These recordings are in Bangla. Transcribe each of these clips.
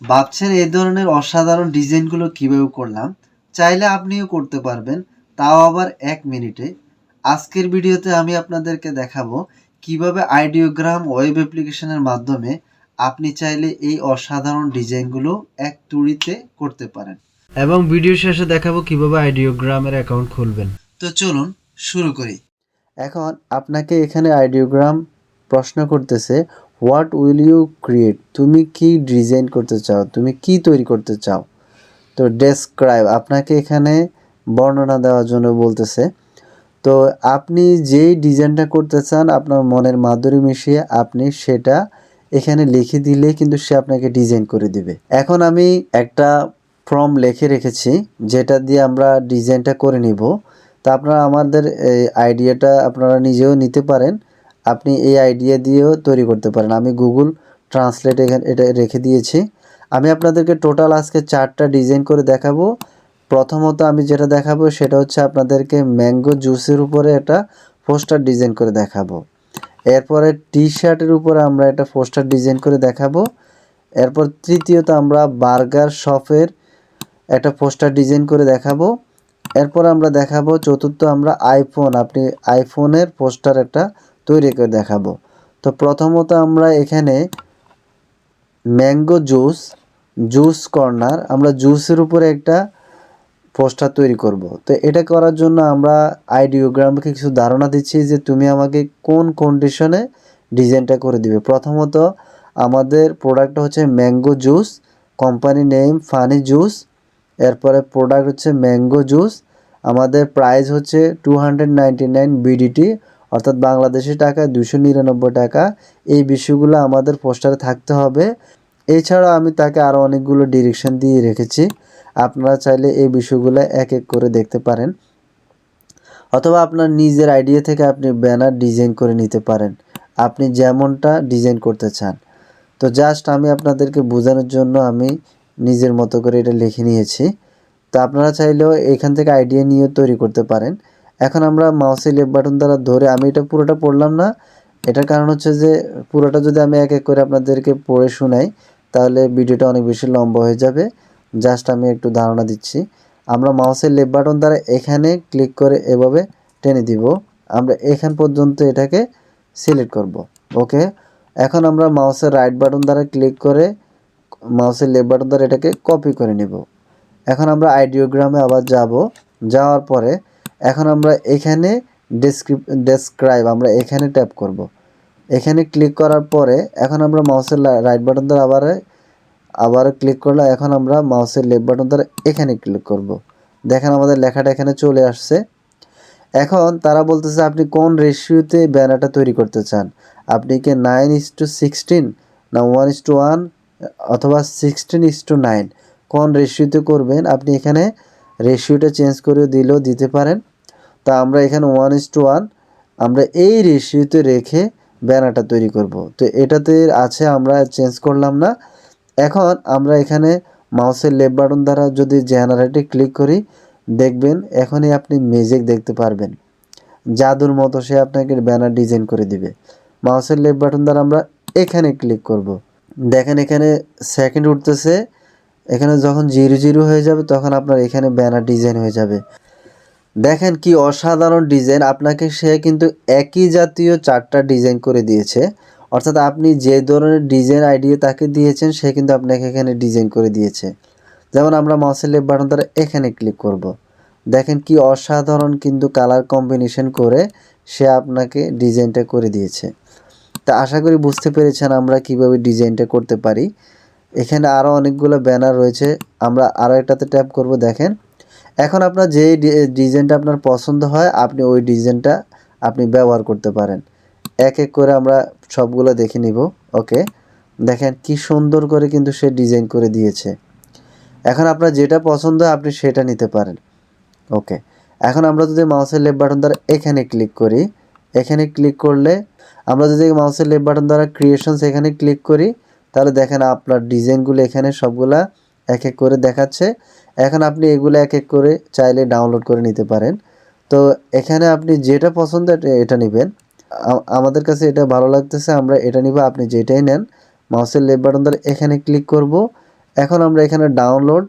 ভাবছেন এই ধরনের অসাধারণ ডিজাইনগুলো কীভাবে করলাম? চাইলে আপনিও করতে পারবেন, তাও আবার এক মিনিটে। আজকের ভিডিওতে আমি আপনাদেরকে দেখাবো কীভাবে আইডিওগ্রাম ওয়েব অ্যাপ্লিকেশনের মাধ্যমে আপনি চাইলে এই অসাধারণ ডিজাইনগুলো এক তুড়িতে করতে পারেন। এবং ভিডিও শেষে দেখাবো কীভাবে আইডিওগ্রামের অ্যাকাউন্ট খুলবেন। তো চলুন শুরু করি। এখন আপনাকে এখানে আইডিওগ্রাম প্রশ্ন করতেছে হোয়াট উইল ইউ ক্রিয়েট তুমি কি ডিজাইন করতে চাও? তুমি কি তৈরি করতে চাও? তো ডেসক্রাইব আপনাকে এখানে বর্ণনা দেওয়ার জন্য বলতেছে। তো আপনি যেই ডিজাইনটা করতে চান, আপনার মনের মাধুরী মিশিয়ে আপনি সেটা এখানে লিখে দিলে কিন্তু সে আপনাকে ডিজাইন করে দিবে। এখন আমি একটা ফর্ম লিখে রেখেছি, যেটা দিয়ে আমরা ডিজাইনটা করে নিব। তা আপনারা আমাদের এই আইডিয়াটা আপনারা নিজেও নিতে পারেন। আপনি এই আইডিয়া দিয়েও তৈরি করতে পারেন। আমি গুগল ট্রান্সলেট এখানে এটা রেখে দিয়েছি। আমি আপনাদেরকে টোটাল আজকে চারটা ডিজাইন করে দেখাবো। প্রথমত আমি যেটা দেখাবো সেটা হচ্ছে আপনাদেরকে ম্যাঙ্গো জুসের উপরে একটা পোস্টার ডিজাইন করে দেখাবো। এরপরে টি শার্টের উপরে আমরা একটা পোস্টার ডিজাইন করে দেখাবো। এরপর তৃতীয়ত আমরা বার্গার শপের একটা পোস্টার ডিজাইন করে দেখাবো। এরপর আমরা দেখাবো চতুর্থ আমরা আইফোন আপনি আইফোনের পোস্টার একটা তৈরি করে দেখাবো। তো প্রথমত আমরা এখানে ম্যাঙ্গো জুস জুস কর্নার, আমরা জুসের উপরে একটা পোস্টার তৈরি করব। তো এটা করার জন্য আমরা আইডিওগ্রামকে কিছু ধারণা দিচ্ছি যে তুমি আমাকে কোন কন্ডিশনে ডিজাইনটা করে দিবে। প্রথমত আমাদের প্রোডাক্টটা হচ্ছে mango juice company name funny juice, এরপরে প্রোডাক্ট হচ্ছে ম্যাঙ্গো জুস, আমাদের প্রাইস হচ্ছে two hundred ninety nine BDT অর্থাৎ বাংলাদেশি টাকা দুশো নিরানব্বই টাকা, এই বিষয়গুলো আমাদের পোস্টারে থাকতে হবে। এছাড়া আমি তাকে আরও অনেকগুলো ডিরেকশন দিয়ে রেখেছি। আপনারা চাইলে এই বিষয়গুলো এক এক করে দেখতে পারেন। অথবা আপনার নিজের আইডিয়া থেকে আপনি ব্যানার ডিজাইন করে নিতে পারেন। আপনি যেমনটা ডিজাইন করতে চান। তো জাস্ট আমি আপনাদেরকে বোঝানোর জন্য আমি নিজের মতো করে এটা লিখে নিয়েছি। তো আপনারা চাইলেও এখান থেকে আইডিয়া নিয়ে তৈরি করতে পারেন। এখন আমরা মাউসের লেফট বাটন দ্বারা ধরে আমি এটা পুরোটা পড়লাম না। এটার কারণ হচ্ছে যে, পুরোটা যদি আমি এক এক করে আপনাদেরকে পড়ে শোনাই, তাহলে ভিডিওটা অনেক বেশি লম্বা হয়ে যাবে। জাস্ট আমি একটু ধারণা দিচ্ছি। আমরা মাউসের লেফট বাটন দ্বারা এখানে ক্লিক করে এভাবে টেনে দিব। আমরা এখান পর্যন্ত এটাকে সিলেক্ট করব। ওকে এখন আমরা মাউসের রাইট বাটন দ্বারা ক্লিক করে মাউসের লেফট বাটন দ্বারা এটাকে কপি করে নেব। এখন আমরা আইডিওগ্রামে আবার যাব। যাওয়ার পরে এখন আমরা এখানে ডেসক্রিপ ডেসক্রাইব আমরা এখানে ট্যাপ করব। এখানে ক্লিক করার পরে এখন আমরা মাউসের রাইট বাটন দ্বারা আবার আবার ক্লিক করলে এখন আমরা মাউসের লেফট বাটন দ্বারা এখানে ক্লিক করব। দেখেন আমাদের লেখাটা এখানে চলে আসছে। এখন তারা বলতেছে, আপনি কোন রেশিওতে ব্যানারটা তৈরি করতে চান? আপনি কি নাইন ইস টু সিক্সটিন না ওয়ান ইস টু ওয়ান অথবা সিক্সটিন ইস টু নাইন কোন রেশিওতে করবেন? আপনি এখানে রেশিওটা চেঞ্জ করে দিলেও দিতে পারেন। তা আমরা এখানে ওয়ান ইস টু ওয়ান আমরা এই রেশিওতে রেখে ব্যানারটা তৈরি করব। তো এটাতে আছে, আমরা চেঞ্জ করলাম না। এখন আমরা এখানে মাউসের লেফট বাটন দ্বারা যদি জেনারেটে ক্লিক করি, দেখবেন এখনই আপনি ম্যাজিক দেখতে পারবেন। জাদুর মতো সে আপনাকে ব্যানার ডিজাইন করে দিবে। মাউসের লেফট বাটন দ্বারা আমরা এখানে ক্লিক করব। দেখেন এখানে সেকেন্ড উঠতেছে। এখানে যখন জিরো জিরো হয়ে যাবে, তখন আপনার এখানে ব্যানার ডিজাইন হয়ে যাবে। দেখেন কি অসাধারণ ডিজাইন আপনাকে সে কিন্তু একই জাতীয় চারটা ডিজাইন করে দিয়েছে। অর্থাৎ আপনি যে ধরনের ডিজাইন আইডিয়া তাকে দিয়েছেন, সে কিন্তু আপনাকে এখানে ডিজাইন করে দিয়েছে। যেমন আমরা লেফট বাটন দ্বারা এখানে ক্লিক করব। দেখেন কি অসাধারণ কিন্তু কালার কম্বিনেশন করে সে আপনাকে ডিজাইনটা করে দিয়েছে। তা আশা করি বুঝতে পেরেছেন আমরা কীভাবে ডিজাইনটা করতে পারি। এখানে আরও অনেকগুলো ব্যানার রয়েছে। আমরা আরও একটাতে ট্যাপ করব, দেখেন। এখন আপনার যেই ডিজাইনটা আপনার পছন্দ হয়, আপনি ওই ডিজাইনটা আপনি ব্যবহার করতে পারেন। এক এক করে আমরা সবগুলো দেখে নিব, ওকে? দেখেন কি সুন্দর করে কিন্তু সে ডিজাইন করে দিয়েছে। এখন আপনার যেটা পছন্দ আপনি সেটা নিতে পারেন, ওকে? এখন আমরা যদি মাউসের লেফট বাটন দ্বারা এখানে ক্লিক করি, এখানে ক্লিক করলে আমরা যদি মাউসের লেফট বাটন দ্বারা ক্রিয়েশনস এখানে ক্লিক করি তাহলে দেখেন আপনার ডিজাইনগুলো এখানে সবগুলা এক এক করে দেখাচ্ছে। এখন আপনি এগুলো এক এক করে চাইলে ডাউনলোড করে নিতে পারেন। তো এখানে আপনি যেটা পছন্দ এটা নেবেন। আমাদের কাছে এটা ভালো লাগতেছে, আমরা এটা নিব, আপনি যেটাই নেন। মাউসের লেফট বাটন দ্বারা এখানে ক্লিক করব। এখন আমরা এখানে ডাউনলোড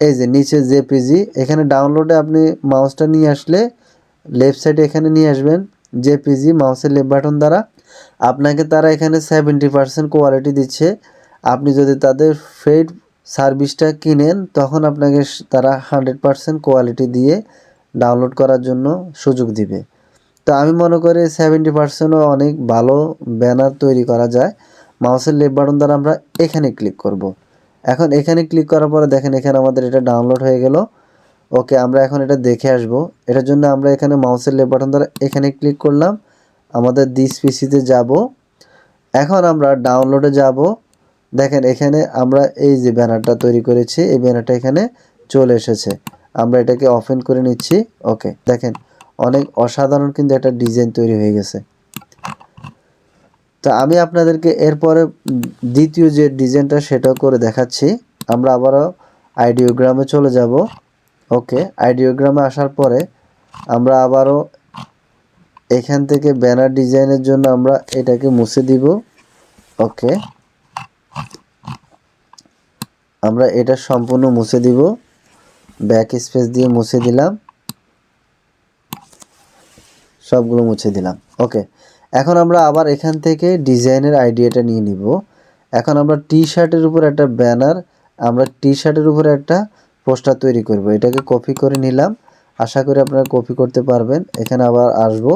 এই যে নিচে জেপিজি এখানে ডাউনলোডে আপনি মাউসটা নিয়ে আসলে লেফট সাইডে এখানে নিয়ে আসবেন জেপিজি মাউসের লেফট বাটন দ্বারা। আপনাকে তারা এখানে সেভেন্টি পার্সেন্ট কোয়ালিটি দিচ্ছে। আপনি যদি তাদের ফেড সার্ভিসটা কিনেন, তখন আপনাকে তারা হান্ড্রেড পার্সেন্ট কোয়ালিটি দিয়ে ডাউনলোড করার জন্য সুযোগ দিবে। তো আমি মনে করি সেভেন্টি পার্সেন্টও অনেক ভালো ব্যানার তৈরি করা যায়। মাউসের লেফট বাটন দ্বারা আমরা এখানে ক্লিক করব। এখন এখানে ক্লিক করার পরে দেখেন এখানে আমাদের এটা ডাউনলোড হয়ে গেল। ওকে, আমরা এখন এটা দেখে আসব। এটার জন্য আমরা এখানে মাউসের লেফট বাটন দ্বারা এখানে ক্লিক করলাম। আমাদের দিস পিসিতে যাব। এখন আমরা ডাউনলোডে যাব। দেখেন এখানে আমরা এই যে ব্যানারটা তৈরি করেছি, এই ব্যানারটা এখানে চলে এসেছে। আমরা এটাকে ওপেন করে নিচ্ছি। ওকে দেখেন অনেক অসাধারণ কিন্তু একটা ডিজাইন তৈরি হয়ে গেছে। তো আমি আপনাদেরকে এরপরে দ্বিতীয় যে ডিজাইনটা সেটাও করে দেখাচ্ছি। আমরা আবারও আইডিওগ্রামে চলে যাব। ওকে আইডিওগ্রামে আসার পরে আমরা আবারও এখান থেকে ব্যানার ডিজাইনের জন্য আমরা এটাকে মুছে দিব। ওকে। আমরা এটা সম্পূর্ণ মুছে দিব। ব্যাক স্পেস দিয়ে মুছে দিলাম। সবগুলো মুছে দিলাম। ওকে। এখন আমরা আবার এখান থেকে ডিজাইনের আইডিয়াটা নিয়ে নিব। এখন আমরা টি শার্টের উপর একটা ব্যানার, আমরা টি শার্টের উপর একটা পোস্টার তৈরি করব। এটাকে কপি করে নিলাম। আশা করি আপনারা কপি করতে পারবেন। এখানে আবার আসব।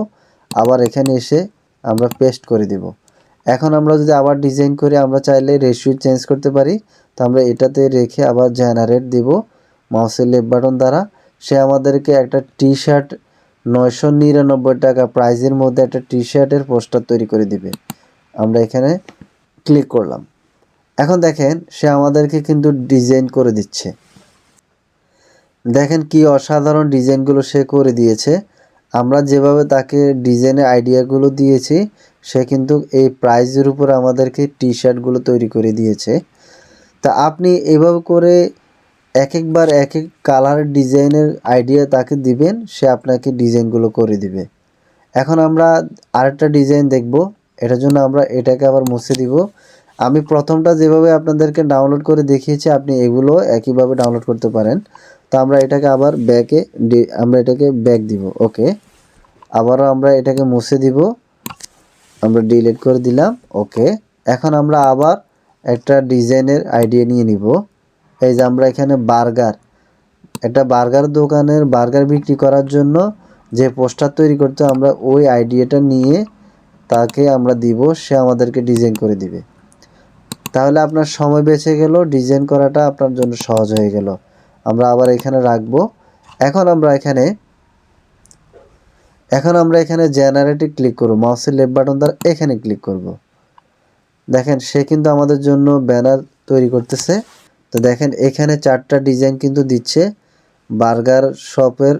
আবার এখানে এসে আমরা পেস্ট করে দিব। এখন আমরা যদি আবার ডিজাইন করি, আমরা চাইলে রেশিও চেঞ্জ করতে পারি। তো আমরা এটাতে রেখে আবার জেনারেট দিব মাউসের লেফট বাটন দ্বারা। সে আমাদেরকে একটা টি শার্ট নয়শো নিরানব্বই টাকা প্রাইজের মধ্যে একটা টি শার্টের পোস্টার তৈরি করে দিবে। আমরা এখানে ক্লিক করলাম। এখন দেখেন, সে আমাদেরকে কিন্তু ডিজাইন করে দিচ্ছে। দেখেন কি অসাধারণ ডিজাইনগুলো সে করে দিয়েছে। আমরা যেভাবে তাকে ডিজাইনের আইডিয়াগুলো দিয়েছি, সে কিন্তু এই প্রাইজের উপর আমাদেরকে টি শার্টগুলো তৈরি করে দিয়েছে। তা আপনি এভাবে করে এক একবার এক এক কালার ডিজাইনের আইডিয়া তাকে দিবেন, সে আপনাকে ডিজাইনগুলো করে দিবে। এখন আমরা আরেকটা ডিজাইন দেখব, এটার জন্য আমরা এটাকে আবার মুছে দিব। আমি প্রথমটা যেভাবে আপনাদেরকে ডাউনলোড করে দেখিয়েছি, আপনি এগুলো একইভাবে ডাউনলোড করতে পারেন। তো আমরা এটাকে আবার ব্যাকে আমরা এটাকে ব্যাক দিব, ওকে? আবারও আমরা এটাকে মুছে দিব, আমরা ডিলিট করে দিলাম, ওকে? এখন আমরা আবার একটা ডিজাইনের আইডিয়া নিয়ে নিব। এই যে আমরা এখানে বার্গার, একটা বার্গার দোকানের বার্গার বিক্রি করার জন্য যে পোস্টার তৈরি করতে আমরা ওই আইডিয়াটা নিয়ে তাকে আমরা দিব, সে আমাদেরকে ডিজাইন করে দিবে। তাহলে আপনার সময় বেঁচে গেল, ডিজাইন করাটা আপনার জন্য সহজ হয়ে গেল। আমরা আবার এখানে রাখব। এখন আমরা এখানে, এখন আমরা এখানে জেনারেটে ক্লিক করব। মাউসের লেফট বাটন দ্বারা এখানে ক্লিক করব। দেখেন, সে কিন্তু আমাদের জন্য ব্যানার তৈরি করতেছে। তো দেখেন, এখানে চারটা ডিজাইন কিন্তু দিচ্ছে। বার্গার শপের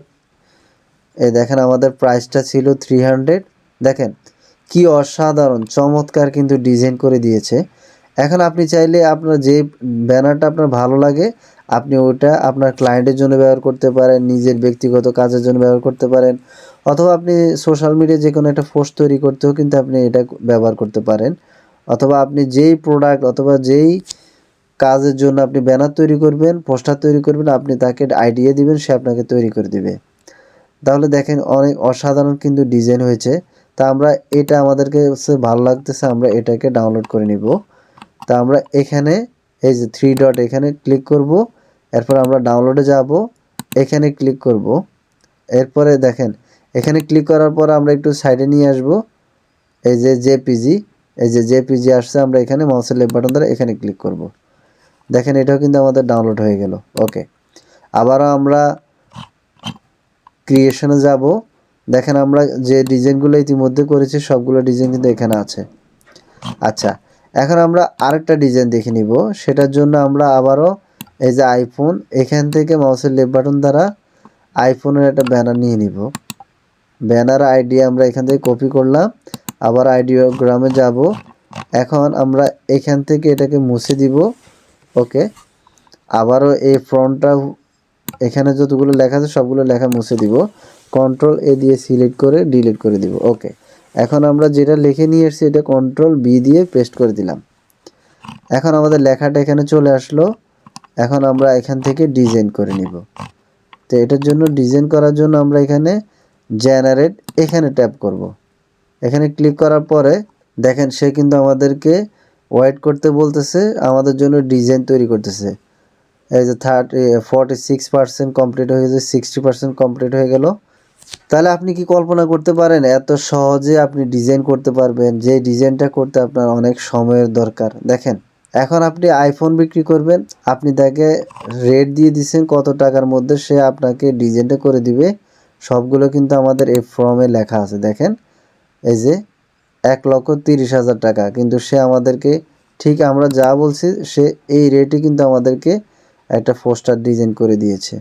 এই দেখেন আমাদের প্রাইসটা ছিল থ্রি হান্ড্রেড দেখেন, কি অসাধারণ, চমৎকার কিন্তু ডিজাইন করে দিয়েছে। এখন আপনি চাইলে আপনার যে ব্যানারটা আপনার ভালো লাগে, আপনি ওটা আপনার ক্লায়েন্টের জন্য ব্যবহার করতে পারেন, নিজের ব্যক্তিগত কাজের জন্য ব্যবহার করতে পারেন, অথবা আপনি সোশ্যাল মিডিয়ায় যে কোনো একটা পোস্ট তৈরি করতেও কিন্তু আপনি এটা ব্যবহার করতে পারেন। অথবা আপনি যেই প্রোডাক্ট অথবা যেই কাজের জন্য আপনি ব্যানার তৈরি করবেন পোস্টার তৈরি করবেন, আপনি তাকে আইডিয়া দিবেন, সে আপনাকে তৈরি করে দিবে। তাহলে দেখেন অনেক অসাধারণ কিন্তু ডিজাইন হয়েছে। তা আমরা এটা আমাদেরকে ভালো লাগতেছে, আমরা এটাকে ডাউনলোড করে নিব। তা আমরা এখানে, এই যে থ্রি ডট এখানে ক্লিক করব, এরপর আমরা ডাউনলোডে যাব, এখানে ক্লিক করব। এরপরে দেখেন, এখানে ক্লিক করার পর আমরা একটু সাইডে নিয়ে আসব, এই যে জেপিজি এই যে জেপিজি আসছে, আমরা এখানে মাউসের লেফট বাটন দ্বারা এখানে ক্লিক করব। দেখেন, এটাও কিন্তু আমাদের ডাউনলোড হয়ে গেল ওকে আবারও আমরা ক্রিয়েশনে যাব, দেখেন আমরা যে ডিজাইনগুলো ইতিমধ্যে করেছি, সবগুলো ডিজাইন কিন্তু এখানে আছে। আচ্ছা এখন আমরা আরেকটা ডিজাইন দেখে নিব। সেটার জন্য আমরা আবারও এই যে আইফোন এখান থেকে মাউসের লেফট বাটন দ্বারা আইফোনের একটা ব্যানার নিয়ে নিব। ব্যানার আইডি আমরা এখান থেকে কপি করলাম। আবার আইডিওগ্রামে যাব। এখন আমরা এখান থেকে এটাকে মুছে দিব। ওকে আবারও এই ফ্রন্টটা এখানে যতগুলো লেখা আছে সবগুলো লেখা মুছে দিব। কন্ট্রোল এ দিয়ে সিলেক্ট করে ডিলিট করে দিব। ওকে এখন আমরা যেটা লিখে নিয়ে এসেছি, এটা কন্ট্রোল বি দিয়ে পেস্ট করে দিলাম। এখন আমাদের লেখাটা এখানে চলে আসলো। এখন আমরা এখান থেকে ডিজাইন করে নিব। তো এটার জন্য ডিজাইন করার জন্য আমরা এখানে জেনারেট এখানে ট্যাপ করব। এখানে ক্লিক করার পরে দেখেন সে কিন্তু আমাদেরকে ওয়েট করতে বলতেছে, আমাদের জন্য ডিজাইন তৈরি করতেছে। এই যে thirty forty six percent complete হয়ে গেছে সিক্সটি পার্সেন্ট কমপ্লিট হয়ে গেল। তাহলে আপনি কি কল্পনা করতে পারেন, এত সহজে আপনি ডিজাইন করতে পারবেন, যে ডিজাইনটা করতে আপনার অনেক সময়ের দরকার। দেখেন, এখন আপনি আইফোন বিক্রি করবেন, আপনি তাকে রেট দিয়ে দিচ্ছেন কত টাকার মধ্যে সে আপনাকে ডিজাইনটা করে দিবে। সবগুলো কিন্তু আমাদের এই ফর্মে লেখা আছে, দেখেন। এই যে, এক লক্ষ তিরিশ হাজার টাকা, কিন্তু সে আমাদেরকে, ঠিক আমরা যা বলছি, সে এই রেটে কিন্তু আমাদেরকে একটা পোস্টার ডিজাইন করে দিয়েছে।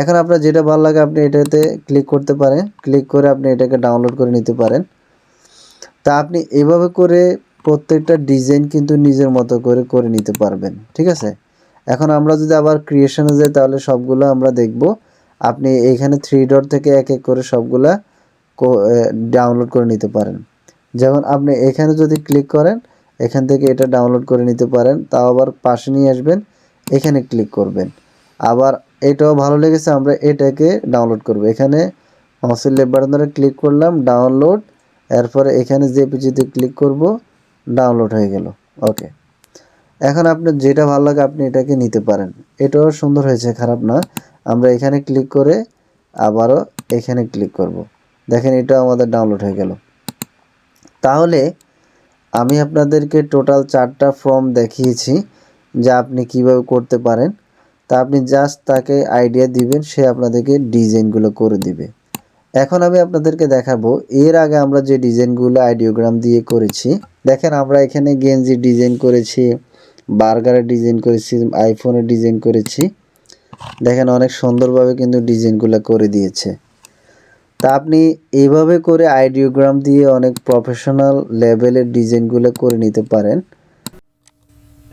এখন আপনার যেটা ভালো লাগে আপনি এটাতে ক্লিক করতে পারেন। ক্লিক করে আপনি এটাকে ডাউনলোড করে নিতে পারেন। তা আপনি এভাবে করে প্রত্যেকটা ডিজাইন কিন্তু নিজের মতো করে করে নিতে পারবেন। ঠিক আছে? এখন আমরা যদি আবার ক্রিয়েশনে যাই তাহলে সবগুলো আমরা দেখব। আপনি এইখানে থ্রি ডট থেকে এক এক করে সবগুলা ডাউনলোড করে নিতে পারেন। যেমন আপনি এখানে যদি ক্লিক করেন, এখান থেকে এটা ডাউনলোড করে নিতে পারেন। তাও আবার পাশে নিয়ে আসবেন, এখানে ক্লিক করবেন। আবার এটাও ভালো লেগেছে, আমরা এটাকে ডাউনলোড করব। এখানে মাউসের লেফট বাটন ধরে ক্লিক করলাম ডাউনলোড এরপরে এখানে যে পিজিতে ক্লিক করব ডাউনলোড হয়ে গেল। ওকে এখন আপনার যেটা ভালো লাগে, আপনি এটাকে নিতে পারেন। এটাও সুন্দর হয়েছে, খারাপ না। আমরা এখানে ক্লিক করে আবারও এখানে ক্লিক করব। দেখেন এটা আমাদের ডাউনলোড হয়ে গেল। তাহলে আমি আপনাদেরকে টোটাল চারটা ফর্ম দেখিয়েছি, যা আপনি কীভাবে করতে পারেন। তা আপনি জাস্ট তাকে আইডিয়া দিবেন, সে আপনাদেরকে ডিজাইনগুলো করে দিবে। এখন আমি আপনাদেরকে দেখাবো, এর আগে আমরা যে ডিজাইনগুলো আইডিওগ্রাম দিয়ে করেছি, দেখেন আমরা এখানে গেঞ্জি ডিজাইন করেছি বার্গারের ডিজাইন করেছি আইফোনের ডিজাইন করেছি। দেখেন অনেক সুন্দরভাবে কিন্তু ডিজাইনগুলো করে দিয়েছে। তা আপনি এইভাবে করে আইডিওগ্রাম দিয়ে অনেক প্রফেশনাল লেভেলের ডিজাইনগুলো করে নিতে পারেন।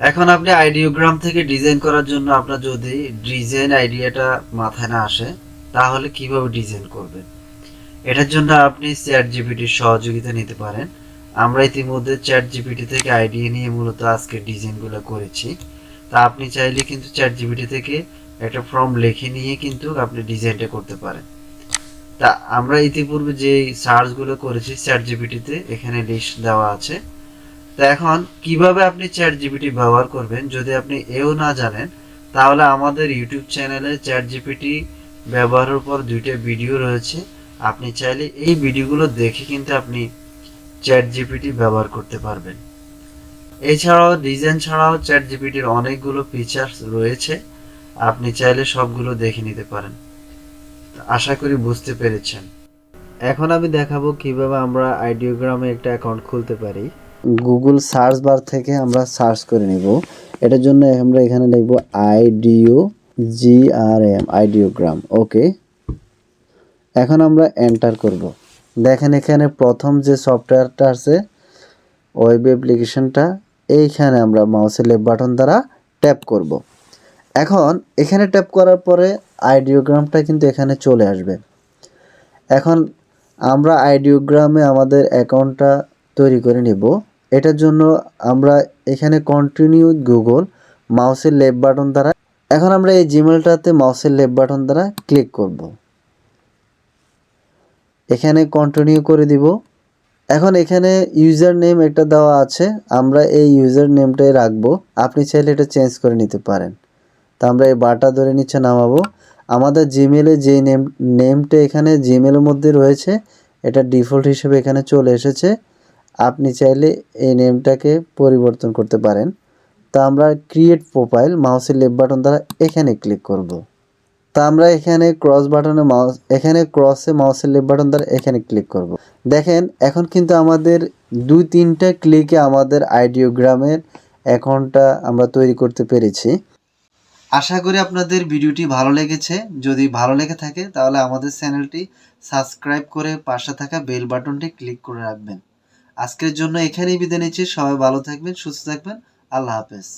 এখন আপনি আইডিওগ্রাম থেকে ডিজাইন করার জন্য আপনার যদি ডিজাইন আইডিয়াটা মাথায় না আসে, তাহলে কীভাবে ডিজাইন করবেন? এটার জন্য আপনি চ্যাট জিপিটির সহযোগিতা নিতে পারেন। আমরা ইতিমধ্যে চ্যাট জিপিটি থেকে আইডিয়া নিয়ে মূলত আজকে ডিজাইনগুলো করেছি। তা আপনি চাইলে কিন্তু চ্যাট জিপিটি থেকে একটা ফর্ম লিখে নিয়ে কিন্তু আপনি ডিজাইনটা করতে পারেন। তা আমরা ইতিপূর্বে যে সার্চগুলো করেছি চ্যাট জিপিটিতে এখানে লিস্ট দেওয়া আছে। তা এখন কীভাবে আপনি চ্যাট জিপিটি ব্যবহার করবেন যদি আপনি এও না জানেন, তাহলে আমাদের ইউটিউব চ্যানেলে চ্যাট জিপিটি ব্যবহারের উপর দুইটা ভিডিও রয়েছে। আপনি চাইলে এই ভিডিওগুলো দেখে কিন্তু আপনি চ্যাট জিপিটি ব্যবহার করতে পারবেন। এছাড়াও, ডিজাইন ছাড়াও চ্যাট জিপিটির অনেকগুলো ফিচার্স রয়েছে। আপনি চাইলে সবগুলো দেখে নিতে পারেন। আশা করি বুঝতে পেরেছেন। এখন আমি দেখাবো কীভাবে আমরা আইডিওগ্রামে একটা অ্যাকাউন্ট খুলতে পারি। গুগল সার্চ বার থেকে আমরা সার্চ করে নিব। এটার জন্য আমরা এখানে লিখব আইডিও জি আর এম আইডিওগ্রাম। ওকে। এখন আমরা এন্টার করব। দেখেন এখানে প্রথম যে সফটওয়্যারটা আছে, ওয়েব অ্যাপ্লিকেশনটা, এইখানে আমরা মাউসের লেফট বাটন দ্বারা ট্যাপ করব। এখন এখানে ট্যাপ করার পরে আইডিওগ্রামটা কিন্তু এখানে চলে আসবে। এখন আমরা আইডিওগ্রামে আমাদের অ্যাকাউন্টটা তৈরি করে নেব। এটার জন্য আমরা এখানে কন্টিনিউ গুগল মাউসের লেফট বাটন দ্বারা। এখন আমরা এই জিমেলটাতে মাউসের লেফট বাটন দ্বারা ক্লিক করব। এখানে কন্টিনিউ করে দিব। এখন এখানে ইউজার নেম একটা দেওয়া আছে, আমরা এই ইউজার নেমটাই রাখব। আপনি চাইলে এটা চেঞ্জ করে নিতে পারেন। তা আমরা এই বারটা ধরে নিচে নামাবো। আমাদের জিমেলে যে নেম নেমটা এখানে জিমেলের মধ্যে রয়েছে, এটা ডিফল্ট হিসেবে এখানে চলে এসেছে। আপনি চাইলে এই নেমটাকে পরিবর্তন করতে পারেন তা আমরা ক্রিয়েট প্রোফাইল মাউসের লেফট বাটন দ্বারা এখানে ক্লিক করব। তা আমরা এখানে ক্রস বাটনে মাউস এখানে ক্রসে মাউসের লেফট বাটন দ্বারা এখানে ক্লিক করব। দেখেন, এখন কিন্তু আমাদের দুই তিনটা ক্লিকে আমাদের আইডিওগ্রামের অ্যাকাউন্টটা আমরা তৈরি করতে পেরেছি আশা করি আপনাদের ভিডিওটি ভালো লেগেছে যদি ভালো লেগে থাকে, তাহলে আমাদের চ্যানেলটি সাবস্ক্রাইব করে পাশে থাকা বেল বাটনটি ক্লিক করে রাখবেন আজকের জন্য এখানেই বিদায় নিচ্ছি। সবাই ভালো থাকবেন সুস্থ থাকবেন। আল্লাহ হাফেজ।